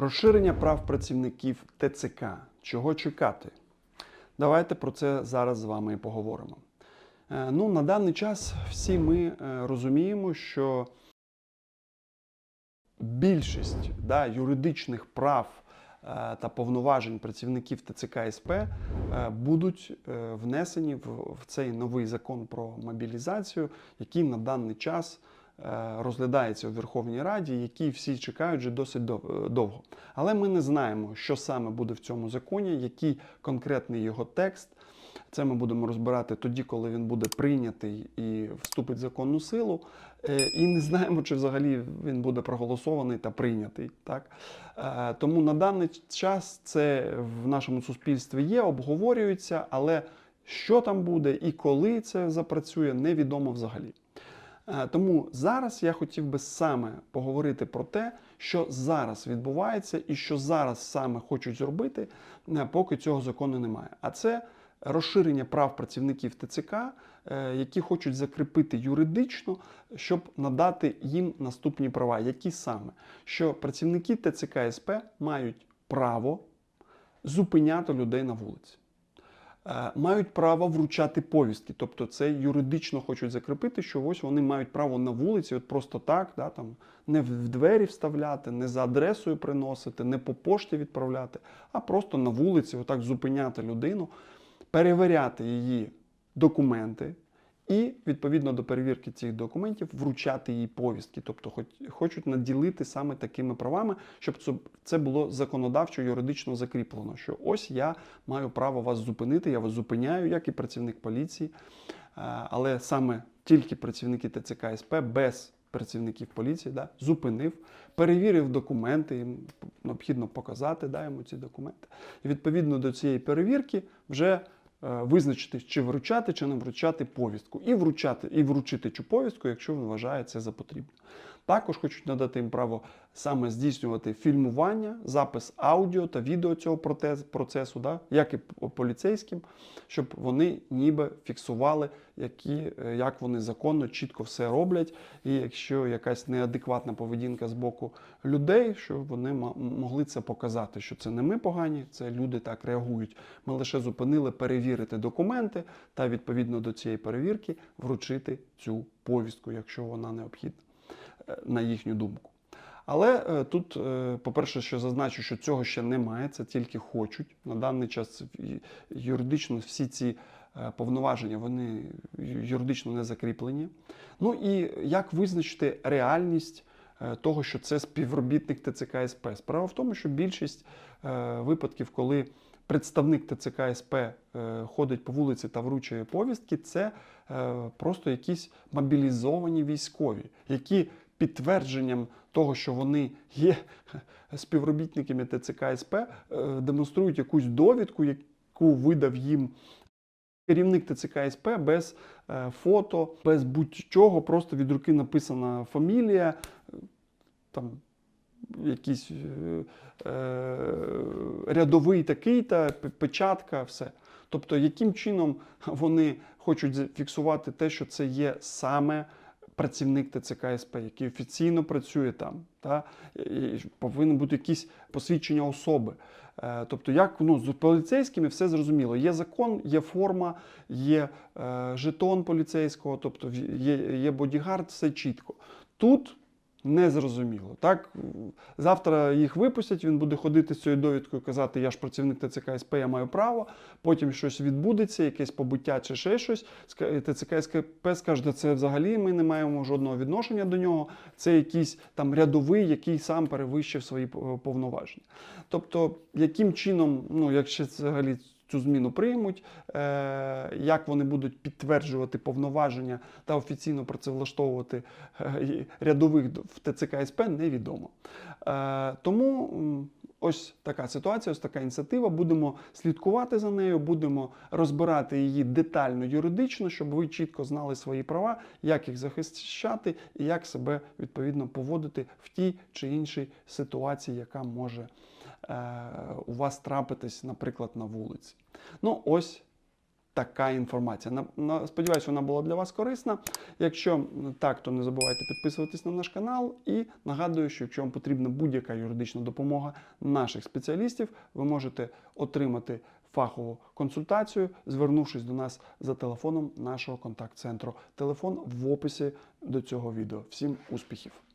Розширення прав працівників ТЦК. Чого чекати? Давайте про це зараз з вами і поговоримо. Е, Ну, на даний час всі ми е, розуміємо, що більшість да, юридичних прав е, та повноважень працівників ТЦК СП будуть внесені в, цей новий закон про мобілізацію, який на даний час розглядається у Верховній Раді, який всі чекають вже досить е, довго. Але ми не знаємо, що саме буде в цьому законі, який конкретний його текст. Це ми будемо розбирати тоді, коли він буде прийнятий і вступить в законну силу. Е, І не знаємо, чи взагалі він буде проголосований та прийнятий. Так? Е, Тому на даний час це в нашому суспільстві є, обговорюється, але що там буде і коли це запрацює, невідомо взагалі. Е, Тому зараз я хотів би саме поговорити про те, що зараз відбувається і що зараз саме хочуть зробити, е, поки цього закону немає. А це розширення прав працівників ТЦК, е, які хочуть закріпити юридично, щоб надати їм наступні права. Які саме? Що працівники ТЦК СП мають право зупиняти людей на вулиці. Е, Мають право вручати повістки, тобто це юридично хочуть закріпити, що ось вони мають право на вулиці, от просто так, да, там, не в двері вставляти, не за адресою приносити, не по пошті відправляти, а просто на вулиці, отак зупиняти людину, перевіряти її документи і відповідно до перевірки цих документів вручати їй повістки. Тобто хоч- хочуть наділити саме такими правами, щоб це- було законодавчо юридично закріплено. Що ось я маю право вас зупинити, я вас зупиняю, як і працівник поліції. Е, Але саме тільки працівники ТЦК СП без працівників поліції да, зупинив, перевірив документи, їм необхідно показати да, йому ці документи. І відповідно до цієї перевірки вже визначити, чи вручати, чи не вручати повістку, і вручати, і вручити цю повістку, якщо він вважає це за потрібне. Також хочуть надати їм право саме здійснювати фільмування, запис аудіо та відео цього процесу, да, як і поліцейським, щоб вони ніби фіксували, які, е, як вони законно, чітко все роблять. І якщо якась неадекватна поведінка з боку людей, щоб вони могли це показати, що це не ми погані, це люди так реагують. Ми лише зупинили перевірити документи та відповідно до цієї перевірки вручити цю повістку, якщо вона необхідна, на їхню думку. Але е, тут, е, по-перше, що зазначу, що цього ще немає, це тільки хочуть. На даний час юридично всі ці е, повноваження вони юридично не закріплені. Ну і як визначити реальність е, того, що це співробітник ТЦК СП? Справа в тому, що більшість е, випадків, коли представник ТЦК СП е, ходить по вулиці та вручує повістки, це е, просто якісь мобілізовані військові, які підтвердженням того, що вони є співробітниками ТЦК СП, е, демонструють якусь довідку, яку видав їм керівник ТЦК СП без фото, без будь-чого, просто від руки написана фамілія, там якийсь е, е, рядовий такий-та, печатка, все. Тобто, яким чином вони хочуть зафіксувати те, що це є саме працівник ТЦК СП, який офіційно працює там, та? і повинен бути якісь посвідчення особи. Е, Тобто, як ну, з поліцейськими все зрозуміло. Є закон, є форма, є е, жетон поліцейського, тобто є, є бодігард, все чітко. Тут не зрозуміло. Так, завтра їх випустять, він буде ходити з цією довідкою, казати, я ж працівник ТЦК СП, я маю право. Потім щось відбудеться, якесь побиття чи ще щось. ТЦК СП скаже, «Та це взагалі ми не маємо жодного відношення до нього. Це якийсь там рядовий, який сам перевищив свої повноваження. Тобто, яким чином, ну, якщо взагалі цю зміну приймуть, е, як вони будуть підтверджувати повноваження та офіційно працевлаштовувати е, рядових в ТЦК СП, невідомо. Е, тому ось така ситуація, ось така ініціатива. Будемо слідкувати за нею, будемо розбирати її детально юридично, щоб ви чітко знали свої права, як їх захищати і як себе відповідно поводити в тій чи іншій ситуації, яка може у вас трапитись, наприклад, на вулиці. Ну, ось така інформація. Сподіваюся, вона була для вас корисна. Якщо так, то не забувайте підписуватись на наш канал. І нагадую, що якщо вам потрібна будь-яка юридична допомога наших спеціалістів, ви можете отримати фахову консультацію, звернувшись до нас за телефоном нашого контакт-центру. Телефон в описі до цього відео. Всім успіхів!